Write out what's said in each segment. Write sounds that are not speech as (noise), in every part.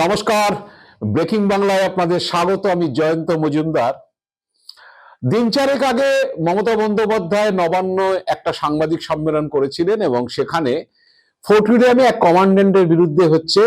নমস্কার। ব্রেকিং বাংলায় আপনাদের স্বাগত, আমি জয়ন্ত মজুমদার। দিন চারেক আগে মমতা বন্দ্যোপাধ্যায় নবান্ন একটা সাংবাদিক সম্মেলন করেছিলেন এবং সেখানে ফোর্ট উইলিয়ামে এক কমান্ডেন্টের বিরুদ্ধে হচ্ছে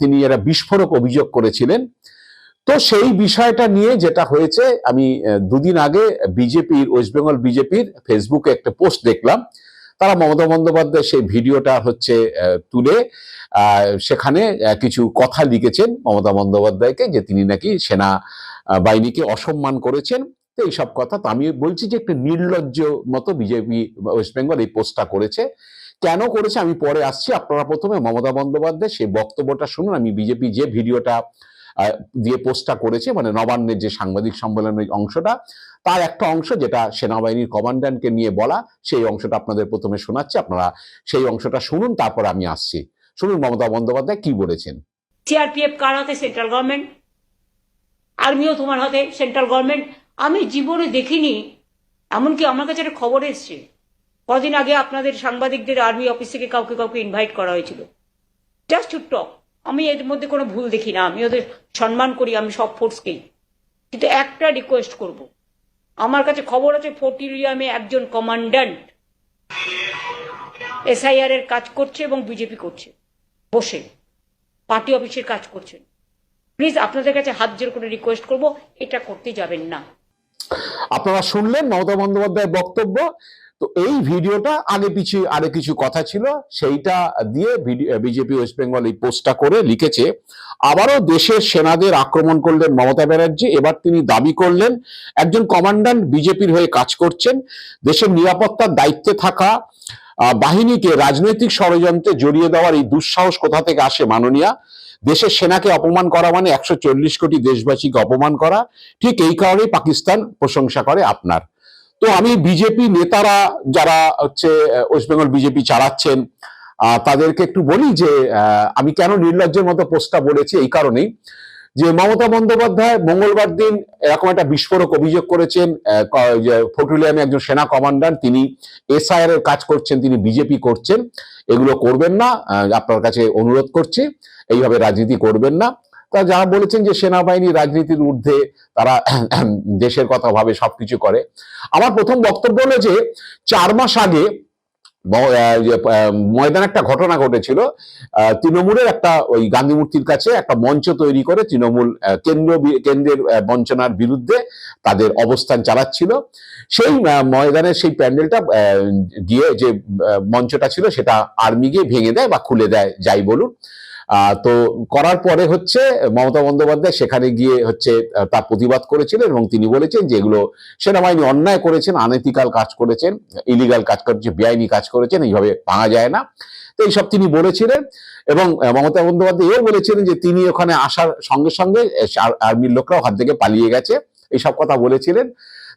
তিনি এরা বিস্ফোরক অভিযোগ করেছিলেন। তো সেই বিষয়টা নিয়ে যেটা হয়েছে, আমি দুদিন আগে বিজেপির, ওয়েস্ট বেঙ্গল বিজেপির ফেসবুকে একটা পোস্ট দেখলাম। তারা মমতা বন্দ্যোপাধ্যায় সেই ভিডিওটা হচ্ছে তুলে সেখানে কিছু কথা লিখেছেন মমতা বন্দ্যোপাধ্যায়কে যে তিনি নাকি সেনা বাহিনীকে অসম্মান করেছেন। তো এইসব কথা তো আমি বলছি যে একটু নির্লজ্জ মতো বিজেপি, ওয়েস্ট বেঙ্গল এই পোস্টটা করেছে। কেন করেছে আমি পরে আসছি। আপনারা প্রথমে মমতা বন্দ্যোপাধ্যায় সেই বক্তব্যটা শুনুন। আমি বিজেপি যে ভিডিওটা দিয়ে পোস্টটা করেছে মানে নবান্নের যে সাংবাদিক সম্মেলনের অংশটা, তার একটা অংশ যেটা সেনাবাহিনীর কমান্ড্যান্টকে নিয়ে বলা, সেই অংশটা আপনাদের প্রথমে শোনাচ্ছি, আপনারা সেই অংশটা শুনুন, তারপর আমি আসছি। শুনুন, মমতা বন্দ্যোপাধ্যায় কি বলেছেন? সিআরপিএফ কার হাতে? Central government. আর্মিও তোমার হাতে? Central government. আমি জীবনে দেখিনি, এমনকি আমার কাছে একটা খবর এসছে। কদিন আগে আপনাদের সাংবাদিকদের আর্মি অফিস থেকে কাউকে কাউকে ইনভাইট করা হয়েছিল। জাস্ট টু টক আমি এর মধ্যে কোনো ভুল দেখি না, আমি ওদের সম্মান করি, আমি সব ফোর্সকেই। কিন্তু একটা রিকোয়েস্ট করব। আমার কাছে খবর আছে ফোর্টিলিয়ামে একজন কমান্ড্যান্ট এসআইআর এর কাজ করছে এবং বিজেপি করছে। বসে পার্টি অফিসের কাজ করছেন প্লিজ আপনাদের কাছে হাত জোর করে রিকোয়েস্ট করব, এটা করতে যাবেন না। আপনারা শুনলেন মমতা বন্দ্যোপাধ্যায়ের বক্তব্য। তো এই ভিডিওটা আগে পিছিয়ে আরও কিছু কথা ছিল, সেইটা দিয়ে বিজেপি ওয়েস্ট বেঙ্গল এই পোস্টটা করে লিখেছে, আবারও দেশের সেনাদের আক্রমণ করলেন মমতা ব্যানার্জি, এবার তিনি দাবি করলেন একজন কমান্ড্যান্ট বিজেপির হয়ে কাজ করছেন, দেশের নিরাপত্তার দায়িত্বে থাকা বাহিনীকে রাজনৈতিক ষড়যন্ত্রে জড়িয়ে দেওয়ার এই দুঃসাহস কোথা থেকে আসে মাননীয়া? দেশের সেনাকে অপমান করা মানে একশো চল্লিশ কোটি দেশবাসীকে অপমান করা। ঠিক এই কারণেই পাকিস্তান প্রশংসা করে আপনার। তো আমি বিজেপি নেতারা যারা হচ্ছে ওয়েস্ট বেঙ্গল বিজেপি চালাচ্ছেন তাদেরকে একটু বলি যে আমি কেন নির্লজ্জের মতো পোস্টটা বলেছি এই কারণেই যে মমতা বন্দ্যোপাধ্যায় মঙ্গলবার দিন এরকম একটা বিস্ফোরক অভিযোগ করেছেন ফটুলিয়ামে একজন সেনা কমান্ডার তিনি এসআইআর এর কাজ করছেন, তিনি বিজেপি করছেন, এগুলো করবেন না আপনার কাছে অনুরোধ করছি, এইভাবে রাজনীতি করবেন না। তা যারা বলেছেন যে সেনাবাহিনী রাজনীতির ঊর্ধ্বে তারা (clears throat) দেশের কথা ভাবে, সবকিছু করে। আমার প্রথম বক্তব্য হলো যে, চার মাস আগে ময়দানে একটা ঘটনা ঘটেছিল। তৃণমূলের একটা ওই গান্ধী মূর্তির কাছে একটা মঞ্চ তৈরি করে তৃণমূল কেন্দ্র কেন্দ্রের বঞ্চনার বিরুদ্ধে তাদের অবস্থান চালাচ্ছিল। সেই ময়দানের সেই প্যান্ডেলটা গিয়ে যে মঞ্চটা ছিল সেটা আর্মি গিয়ে ভেঙে দেয় বা খুলে দেয়, যাই বলুন। তো করার পরে হচ্ছে মমতা বন্দ্যোপাধ্যায় সেখানে গিয়ে হচ্ছে তার প্রতিবাদ করেছিলেন এবং তিনি বলেছেন যে এগুলো সেনাবাহিনী অন্যায় করেছেন আনৈতিকাল কাজ করেছেন, ইলিগাল কাজ করেছে বেআইনি কাজ করেছেন, এইভাবে ভাঙা যায় না। তো এইসব তিনি বলেছিলেন এবং মমতা বন্দ্যোপাধ্যায় এও বলেছিলেন যে তিনি ওখানে আসার সঙ্গে সঙ্গে আর্মির লোকরাও হাত থেকে পালিয়ে গেছে, এইসব কথা বলেছিলেন।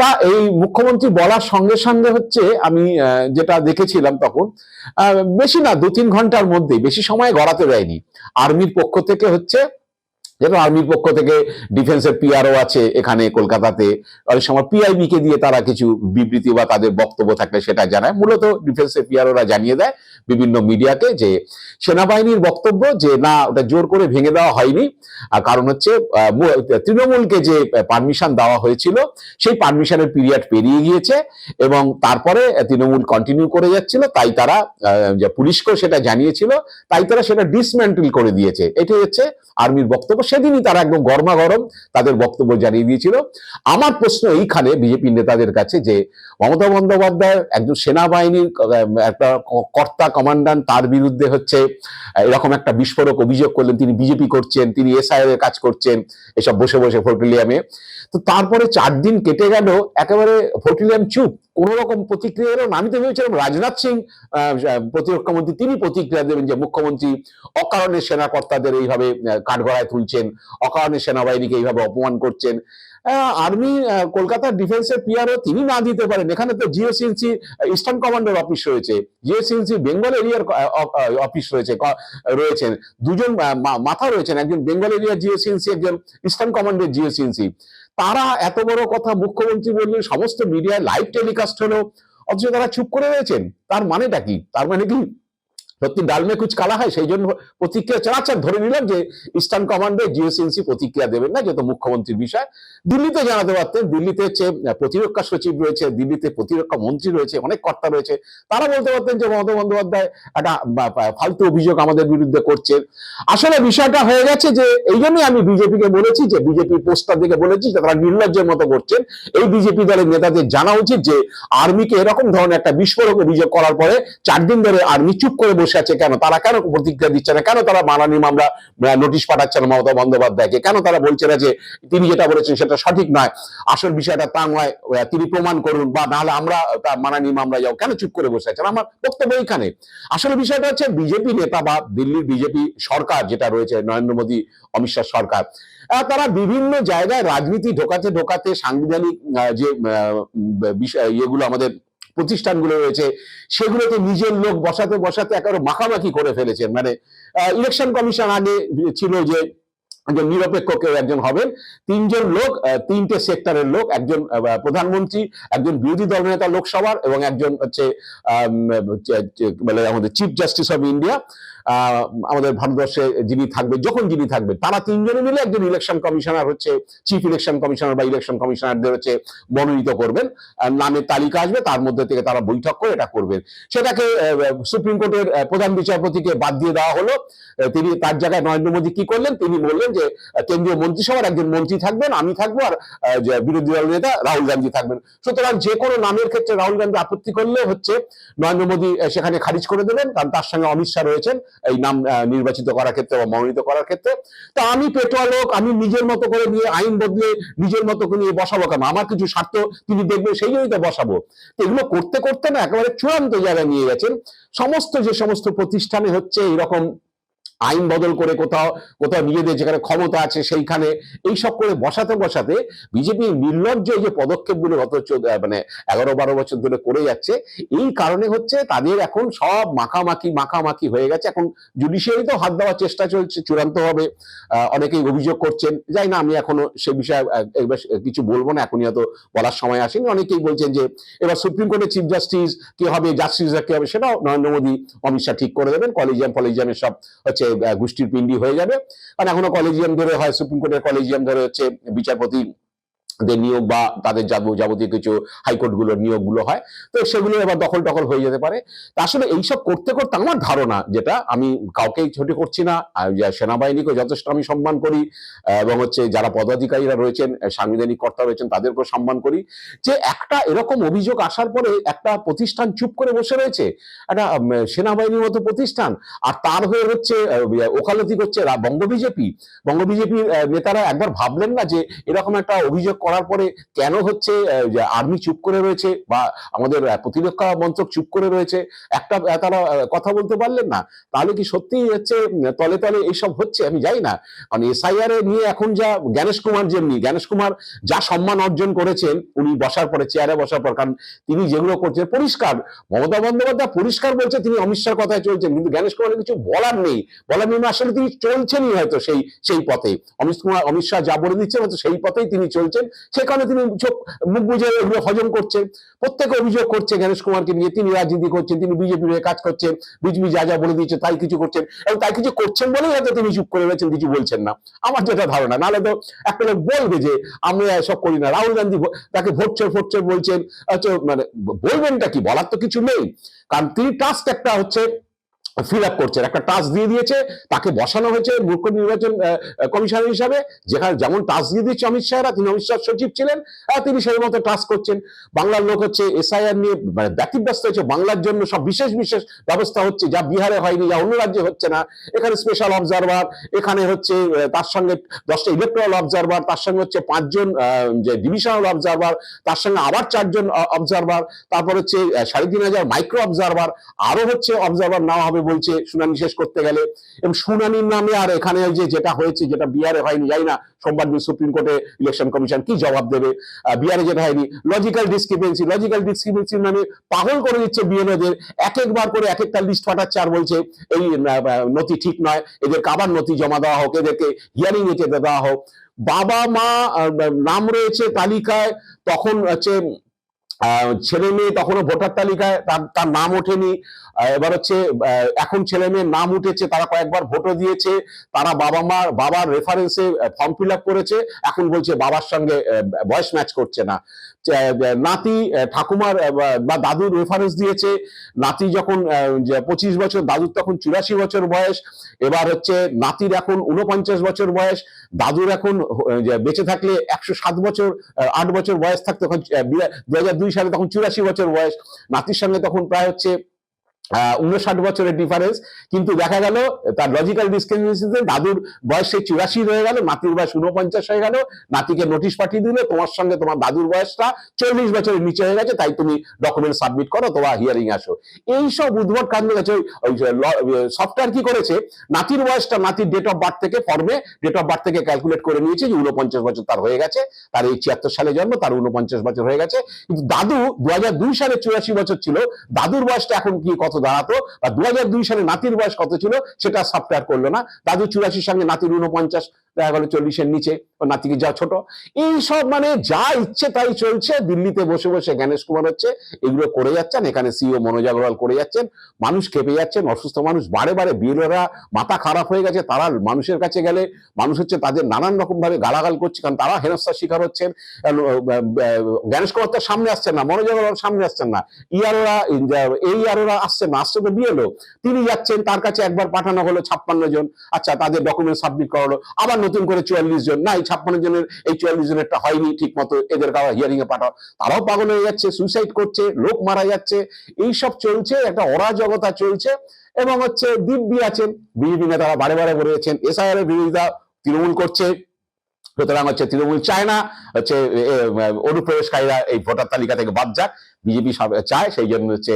তা এই মুখ্যমন্ত্রী বলার সঙ্গে সঙ্গে হচ্ছে আমি যেটা দেখেছিলাম তখন বেশি না দু তিন ঘণ্টার মধ্যেই, বেশি সময় গড়াতে দেয়নি। আর্মির পক্ষ থেকে হচ্ছে যেন আর্মির পক্ষ থেকে ডিফেন্সের পিআরও আছে এখানে কলকাতাতে। অনেক সময় পিআইবি কে দিয়ে তারা কিছু বিবৃতি বা তাদের বক্তব্য থাকলে সেটা জানায়। মূলত ডিফেন্সের পিআরওরা জানিয়ে দেয় বিভিন্ন মিডিয়াকে যে সেনাবাহিনীর বক্তব্য যে, না, ওটা জোর করে ভেঙে দেওয়া হয়নি। আর কারণ হচ্ছে তৃণমূলকে যে পারমিশন দেওয়া হয়েছিল, সেই পারমিশনের পিরিয়ড পেরিয়ে গিয়েছে এবং তারপরে তৃণমূল কন্টিনিউ করে যাচ্ছিল। তাই তারা পুলিশকেও সেটা জানিয়েছিল। তাই তারা সেটা ডিসমেন্টেল করে দিয়েছে। এটাই হচ্ছে আর্মির বক্তব্য। সেদিনই তারা একদম গরমা গরম তাদের বক্তব্য জানিয়ে দিয়েছিল। আমার প্রশ্ন এইখানে বিজেপি নেতাদের কাছে যে, মমতা বন্দ্যোপাধ্যায় একজন সেনাবাহিনীর একটা কর্তা কমান্ডান্ট, তার বিরুদ্ধে হচ্ছে এরকম একটা বিস্ফোরক অভিযোগ করলেন, তিনি বিজেপি করছেন, তিনি এসআইএর এর কাজ করছেন, এসব বসে বসে ফোর্টিলিয়ামে তো তারপরে চার দিন কেটে গেল, একেবারে ফোর্টিলিয়াম চুপ। কোন রকম প্রতিক্রিয়া এলো আমি তো ভেবেছিলাম রাজনাথ সিং প্রতিরক্ষা মন্ত্রী তিনি প্রতিক্রিয়া দেবেন যে মুখ্যমন্ত্রী অকারণে সেনা কর্তাদের এইভাবে কাঠগড়ায় তুলছেন, অকারণে সেনাবাহিনীকে এইভাবে অপমান করছেন। আর্মি কলকাতার ডিফেন্সের পিআরও তিনি না দিতে পারেন। এখানে তো জিওসিএনসি ইস্টার্ন কমান্ডের অফিস রয়েছে। জিওসিএনসি বেঙ্গল এরিয়ার অফিস রয়েছে রয়েছেন। দুজন মাথা রয়েছেন। একজন বেঙ্গল এরিয়ার জিওসিএনসি একজন ইস্টার্ন কমান্ডের জিওসিএনসি তারা এত বড় কথা মুখ্যমন্ত্রী বললেন, সমস্ত মিডিয়ায় লাইভ টেলিকাস্ট হলো। অথচ তারা চুপ করে রয়েছেন। তার মানেটা কি? তার মানে কি? সত্যি ডালমে কুচ কালা হয়, সেই জন্য প্রতিক্রিয়া চালাচ্ছেন ধরে নিলাম যে ইস্টার্ন কমান্ডে জিওসিএনসি প্রতিক্রিয়া দেবেন না, যেহেতু মুখ্যমন্ত্রীর বিষয়। দিল্লিতে জানাতে পারতেন, দিল্লিতে হচ্ছে প্রতিরক্ষা সচিব রয়েছে, দিল্লিতে প্রতিরক্ষা মন্ত্রী রয়েছে, অনেক কর্তা রয়েছে। তারা বলতে পারতেন যে মমতা বন্দ্যোপাধ্যায় একটা ফালতু অভিযোগ আমাদের বিরুদ্ধে করছেন। আসলে বিষয়টা হয়ে গেছে যে এই জন্যই আমি বিজেপিকে বলেছি, যে বিজেপি পোস্টার দিকে বলেছি যে তারা নির্লজ্জের মতো করছেন। এই বিজেপি দলের নেতাদের জানা উচিত যে আর্মিকে এরকম ধরনের একটা বিস্ফোরক অভিযোগ করার পরে চার দিন ধরে আর্মি চুপ করে বসে আছে কেন? তারা কেন প্রতিক্রিয়া দিচ্ছে না? কেন তারা মানানি মামলা নোটিশ পাঠাচ্ছে না মমতা বন্দ্যোপাধ্যায়কে? কেন তারা বলছে না যে তিনি যেটা বলেছেন সেটা সঠিক নয়? আসল বিষয়টা তা নয় তিনি প্রমাণ করুন বা নাহলে আমরা তার মানানি মামলা যাও। কেন চুপ করে বসে আছেন? আমার বক্তব্য এইখানে। আসলে বিষয়টা হচ্ছে বিজেপি নেতা বা দিল্লির বিজেপি সরকার যেটা রয়েছে, নরেন্দ্র মোদী, অমিত শাহ সরকার তারা বিভিন্ন জায়গায় রাজনীতি ঢোকাতে ঢোকাতে সাংবিধানিক যে বিষয়, ইয়েগুলো আমাদের প্রতিষ্ঠানগুলো রয়েছে সেগুলোতে নিজের লোক বসাতে বসাতে একেবারে মাখামাখি করে ফেলেছেন। মানে ইলেকশন কমিশন আগে ছিল যে একজন নিরপেক্ষ কেউ একজন হবেন, তিনজন লোক তিনটে সেক্টরের লোক, একজন প্রধানমন্ত্রী, একজন বিরোধী দল নেতা লোকসভার এবং একজন হচ্ছে মানে আমাদের চিফ জাস্টিস অব ইন্ডিয়া আমাদের ভারতবর্ষে যিনি থাকবে যখন যিনি থাকবেন, তারা তিনজনে মিলে একজন ইলেকশন কমিশনার হচ্ছে চিফ ইলেকশন কমিশনার বা ইলেকশন কমিশনারদের হচ্ছে মনোনীত করবেন। নামের তালিকা আসবে, তার মধ্যে থেকে তারা বৈঠক করে এটা করবেন। সেটাকে সুপ্রিম কোর্টের প্রধান বিচারপতিকে বাদ দিয়ে দেওয়া হলো। তিনি তার জায়গায় নরেন্দ্র মোদী কি করলেন? তিনি বললেন যে কেন্দ্রীয় মন্ত্রিসভার একজন মন্ত্রী থাকবেন, আমি থাকব আর বিরোধী দল নেতা রাহুল গান্ধী থাকবেন। সুতরাং যে কোনো নামের ক্ষেত্রে রাহুল গান্ধী আপত্তি করলে হচ্ছে, নরেন্দ্র মোদী সেখানে খারিজ করে দেবেন, কারণ তার সঙ্গে অমিত শাহ রয়েছেন। এই নাম নির্বাচিত করার ক্ষেত্রে বা মনোনীত করার ক্ষেত্রে। তা আমি পেটোয়া লোক, আমি নিজের মতো করে নিয়ে আইন বদলে নিজের মতো করে নিয়ে বসাবো কেন? আমার কিছু স্বার্থ তিনি দেখবেন সেই জন্যই তো বসাবো। তো এগুলো করতে করতে না একেবারে চূড়ান্ত জায়গায় নিয়ে গেছেন। সমস্ত যে সমস্ত প্রতিষ্ঠানে হচ্ছে এরকম আইন বদল করে কোথাও কোথাও নিজেদের যেখানে ক্ষমতা আছে সেইখানে, এইসব করে বসাতে বসাতে বিজেপি নির্লজ্জ এই যে পদক্ষেপগুলো গত মানে এগারো, বারো বছর ধরে করে যাচ্ছে, এই কারণে হচ্ছে তাদের এখন সব মাখামাখি মাখামাখি হয়ে গেছে। এখন জুডিশিয়ারিতেও হাত দেওয়ার চেষ্টা চলছে চূড়ান্ত ভাবে অনেকেই অভিযোগ করছেন। যাই না, আমি এখনও সে বিষয়ে কিছু বলব না, এখনই হয়তো বলার সময় আসেনি। অনেকেই বলছেন যে এবার সুপ্রিম কোর্টের চিফ জাস্টিস কি হবে জাস্টিসরা কি হবে, সেটাও নরেন্দ্র মোদী, অমিত শাহ ঠিক করে দেবেন। কলেজিয়াম, ফলেজিয়ামের সব হচ্ছে গোষ্ঠীর পিন্ডি হয়ে যাবে। কারণ এখনও কলেজিয়াম ধরে হয়, সুপ্রিম কোর্টের কলেজিয়াম ধরে হচ্ছে বিচারপতি নিয়োগ বা তাদের যাব- যাবতীয় কিছু হাইকোর্টগুলোর নিয়োগগুলো হয়, তো সেগুলো এবার দখল টখল হয়ে যেতে পারে। তা আসলে এইসব করতে করতে আমার ধারণা যেটা, আমি কাউকেই ছোট করছি না সেনাবাহিনীকে যথেষ্ট আমি সম্মান করি, এবং হচ্ছে যারা পদাধিকারীরা রয়েছেন, সাংবিধানিক কর্তা রয়েছেন, তাদেরকেও সম্মান করি, যে একটা এরকম অভিযোগ আসার পরে একটা প্রতিষ্ঠান চুপ করে বসে রয়েছে, একটা সেনাবাহিনীর মতো প্রতিষ্ঠান, আর তার হয়ে হচ্ছে ওকালতি করছে বঙ্গ বিজেপি। বঙ্গ বিজেপির নেতারা একবার ভাবলেন না যে এরকম একটা অভিযোগ করার পরে কেন হচ্ছে আর্মি চুপ করে রয়েছে বা আমাদের প্রতিরক্ষা মন্ত্রক চুপ করে রয়েছে? একটা তারা কথা বলতে পারলেন না। তাহলে কি সত্যি হচ্ছে তলে তলে এইসব হচ্ছে? আমি জানি না। কারণ এসআইআর নিয়ে এখন যা জ্ঞানেশ কুমার যেমনি, জ্ঞানেশ কুমার যা সম্মান অর্জন করেছেন, উনি বসার পরে চেয়ারে বসার পর, কারণ তিনি যেগুলো করছেন পরিষ্কার। মমতা বন্দ্যোপাধ্যায় পরিষ্কার বলছে, তিনি অমিত শাহর কথায় চলছেন, কিন্তু জ্ঞানেশ কুমারের কিছু বলার নেই। বলার নেই মানে আসলে তিনি চলছেনই হয়তো সেই সেই পথে। অমিত কুমার, অমিত শাহ যা বলে দিচ্ছেন, হয়তো সেই পথেই তিনি চলছেন। সে কারণে তিনি মুখ বুঝে এগুলো হজম করছেন প্রত্যেকে অভিযোগ করছে গণেশ কুমারকে নিয়ে, তিনি রাজনীতি করছেন, তিনি বিজেপির হয়ে কাজ করছেন, বিজেপি যা যা বলে দিচ্ছে তাই কিছু করছেন। এবং তাই কিছু করছেন বলেই হয়তো তিনি চুপ করে রয়েছেন, কিছু বলছেন না। আমার যেটা ধারণা, নাহলে তো একটা লোক বলবে যে আমরা এসব করি না। রাহুল গান্ধী তাকে ভোট চোর ভোট চোর বলছেন মানে বলবেনটা কি? বলার তো কিছু নেই। কারণ তিনি টাস্ক একটা হচ্ছে ফিল আপ করছেন একটা টাস্ক দিয়ে দিয়েছে, তাকে বসানো হয়েছে মুখ্য নির্বাচন কমিশনার হিসাবে, যেখানে যেমন টাস্ক দিয়ে দিচ্ছে অমিত শাহরা, তিনি অমিত শাহ সচিব ছিলেন তিনি সেই মতো টাস্ক করছেন। বাংলার লোক হচ্ছে এসআইআর নিয়ে মানে ব্যতিব্যস্ত হচ্ছে বাংলার জন্য সব বিশেষ বিশেষ ব্যবস্থা হচ্ছে, যা বিহারে হয়নি, যা অন্য রাজ্যে হচ্ছে না। এখানে স্পেশাল অবজারভার এখানে হচ্ছে তার সঙ্গে দশটা ইলেকট্রাল অবজারভার তার সঙ্গে হচ্ছে পাঁচজন যে ডিভিশনাল অবজারভার তার সঙ্গে আবার চারজন অবজারভার তারপর হচ্ছে সাড়ে তিন হাজার মাইক্রো অবজারভার আরও হচ্ছে অবজারভার নেওয়া হবে বলছে, শুনানি শেষ করতে গেলে। এবং শুনানির নামে আর এখানে যে যেটা হয়েছে, যেটা বিহারে হয়নি যাই না, সোমবার দিন সুপ্রিম কোর্টে ইলেকশন কমিশন কি জবাব দেবে? বিহারে যেটা হয়নি লজিক্যাল ডিসক্রিপেন্সি লজিক্যাল ডিসক্রিপেন্সি মানে পাগল করে দিচ্ছে বিএনওদের এক একবার করে এক একটা লিস্ট পাঠাচ্ছে আর বলছে, এই নথি ঠিক নয় এদের কাবার নথি জমা দেওয়া হোক, এদেরকে হিয়ারিং এ দেওয়া হোক। বাবা মা নাম রয়েছে তালিকায়, তখন হচ্ছে ছেলে মেয়ে তখনও ভোটার তালিকায়, তার নাম ওঠেনি। এবার হচ্ছে এখন ছেলে মেয়ের নাম উঠেছে, তারা কয়েকবার ভোটও দিয়েছে, তারা বাবা মার, বাবার রেফারেন্সে ফর্ম ফিল আপ করেছে, এখন বলছে বাবার সঙ্গে ভয়েস ম্যাচ করছে না। নাতি ঠাকুমার বা- দাদুর রেফারেন্স দিয়েছে। নাতি যখন পঁচিশ বছর, দাদুর তখন চুরাশি বছর বয়স। এবার হচ্ছে নাতির এখন উনপঞ্চাশ বছর বয়স। দাদুর এখন বেঁচে থাকলে একশো সাত বছর আট বছর বয়স থাকতো। তখন দু হাজার দুই সালে তখন চুরাশি বছর বয়স। নাতির সঙ্গে তখন প্রায় হচ্ছে উনষাট বছরের ডিফারেন্স কিন্তু দেখা গেল, তার লজিক্যাল ডিসক্রিমিনেশন দাদুর বয়স সেই চুরাশি হয়ে গেল, নাতির বয়স উনপঞ্চাশ হয়ে গেল, নাতিকে নোটিশ পাঠিয়ে দিলে, তোমার সঙ্গে তোমার দাদুর বয়সটা চল্লিশ বছরের নিচে হয়ে গেছে, তাই তুমি ডকুমেন্ট সাবমিট করো, তোমার হিয়ারিং আসো। এই সব উদ্ভট কাণ্ড গেছে, ওই সফটওয়্যার কি করেছে? নাতির বয়সটা নাতির ডেট অফ বার্থ থেকে ফর্মে ডেট অফ বার্থ থেকে ক্যালকুলেট করে নিয়েছে যে উনপঞ্চাশ বছর তার হয়ে গেছে, তার এই ছিয়াত্তর সালে জন্ম, তার উনপঞ্চাশ বছর হয়ে গেছে। কিন্তু দাদু দু সালে চুরাশি বছর ছিল, দাদুর বয়সটা এখন কি কত দাঁড়াতো বা দু সালে নাতির বয়স কত ছিল, সেটা সফটওয়্যার করল না। দাদু চুরাশির সঙ্গে নাতির উনপঞ্চাশ দেখা গেল চল্লিশের নিচে। নাতিকে যা ছোট। এই সব মানে যা ইচ্ছে তাই চলছে। দিল্লিতে বসে বসে জ্ঞানেশ কুমার হচ্ছে, এগুলো করে যাচ্ছেন। এখানে সিও মনোজ আগরওয়াল করে যাচ্ছেন। মানুষ খেপে যাচ্ছেন, অসুস্থ মানুষ বারে বারে বিএলওরা মাথা খারাপ হয়ে গেছে, তারা মানুষের কাছে গেলে মানুষ হচ্ছে তাদের নানান রকম ভাবে গালাগাল করছে, কারণ তারা হেনস্থার শিকার হচ্ছেন। জ্ঞানেশ কুমার তো সামনে আসছেন না, মনোজ আগরওয়াল সামনে আসছেন না। ইয়ারোরা এই ইয়ারোরা আসছেন না আসছে তো বিএলও। তিনি যাচ্ছেন, তার কাছে একবার পাঠানো হলো ছাপ্পান্ন জন। আচ্ছা তাদের ডকুমেন্ট সাবমিট করা হলো আবার নতুন করে চুয়াল্লিশ জন। না, এই ছাপ্পান্ন জনের এই চুয়াল্লিশ জনেরটা হয়নি ঠিক মতো এদেরকে আবার হিয়ারিং এ পাঠাও। তারাও পাগল হয়ে যাচ্ছে সুইসাইড করছে, লোক মারা যাচ্ছে এই সব চলছে, একটা অরাজকতা চলছে, এবং হচ্ছে দিব্যি আছেন, বিজেপি নেতারা বারে বারে বলেছেন এসআইআর এর বিরোধিতা তৃণমূল করছে, সুতরাং হচ্ছে তৃণমূল চায় না, হচ্ছে অনুপ্রবেশকারীরা এই ভোটার তালিকা থেকে বাদ যাক। বিজেপি চায়, সেই জন্য হচ্ছে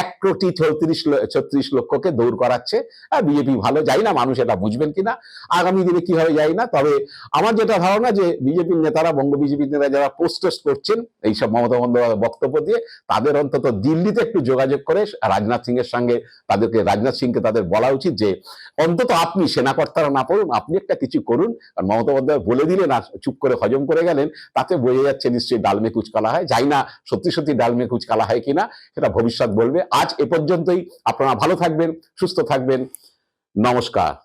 এক কোটি চৌত্রিশ ছত্রিশ লক্ষকে দৌড় করাচ্ছে। আর বিজেপি ভালো যাই না, মানুষ এটা বুঝবেন কিনা। আগামী দিনে কি হবে যাই না, তবে আমার যেটা ধারণা যে বিজেপির নেতারা, বঙ্গ বিজেপির নেতারা যারা পোস্টেস করছেন, এইসব মমতা বন্দ্যোপাধ্যায় বক্তব্য দিয়ে, তাদের অন্তত দিল্লিতে একটু যোগাযোগ করে, রাজনাথ সিং এর সঙ্গে তাদেরকে, রাজনাথ সিংকে তাদের বলা উচিত যে, অন্তত আপনি সেনাকর্তারা না পড়ুন, আপনি একটা কিছু করুন। কারণ মমতা বন্দ্যোপাধ্যায় বলে দিলেন আর চুপ করে হজম করে গেলেন, তাতে বোঝা যাচ্ছে নিশ্চয়ই ডালমে কুচকালা হয়। যাই না, সত্যি সত্যি ডালমে কুচকালা হয় কিনা সেটা ভবিষ্যৎ বলবে। আজ এ পর্যন্তই। আপনারা ভালো থাকবেন, সুস্থ থাকবেন। নমস্কার।